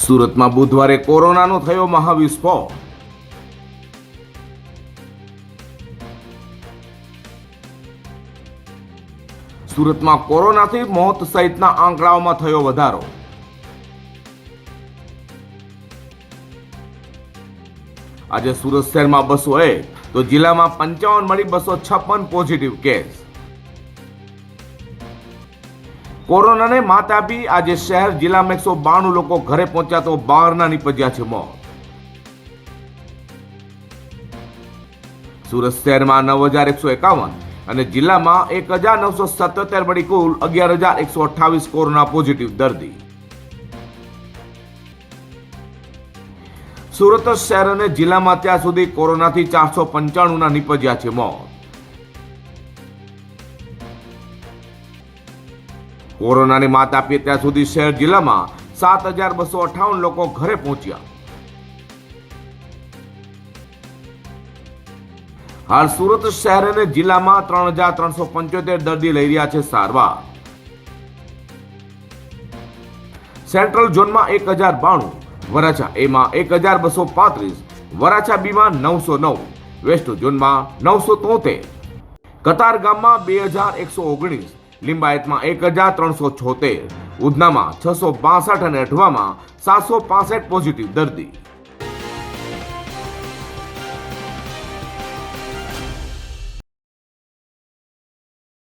સુરતમાં બુધવારે કોરોનાનો થયો મહાવિસ્ફોટ સુરતમાં કોરોનાથી મોત સહિતના આંકડાઓમાં થયો વધારો. આજે સુરત શહેરમાં બસો એક, તો જિલ્લામાં પંચાવન મળી બસો છપ્પન પોઝિટિવ કેસ કોરોનાને માત આપી આજે શહેર જિલ્લામાં એકસો બાણું લોકો ઘરે પહોંચ્યા તો બારના નીપજ્યા છે મોત. સુરત શહેરમાં નવ હજાર એકસો એકાવન અને જિલ્લામાં એક હજાર નવસો સત્યોતેર મળી કુલ અગિયાર હજાર એકસો અઠ્ઠાવીસ કોરોના પોઝિટિવ દર્દી. સુરત શહેર અને જિલ્લામાં અત્યાર સુધી કોરોનાથી ચારસો પંચાણુંના નીપજ્યા છે મોત. કોરોનાની માત આપીએ ત્યાં સુધી શહેર જિલ્લામાં સાત હજાર બસો અઠાવન લોકો ઘરે પહોંચ્યા. હાલ સુરત શહેર અને જિલ્લામાં ત્રણ હજાર ત્રણસો પંચોતેર દર્દી લઈ રહ્યા છે સારવાર. સેન્ટ્રલ ઝોનમાં એક હજાર બાણું, વરાછા એમાં એક હજાર બસો પાંત્રીસ, વરાછા બીમાં નવસો નવ, વેસ્ટ ઝોનમાં નવસો તોતેર. કતાર ગામમાં બે હજાર એકસો ઓગણીસ લિંબાયતમાં એક હજાર ત્રણસો છોતેર ઉધનામાં છસો બાસઠ અને અઠવામાં સાતસો પાસઠ પોઝિટિવ દર્દી.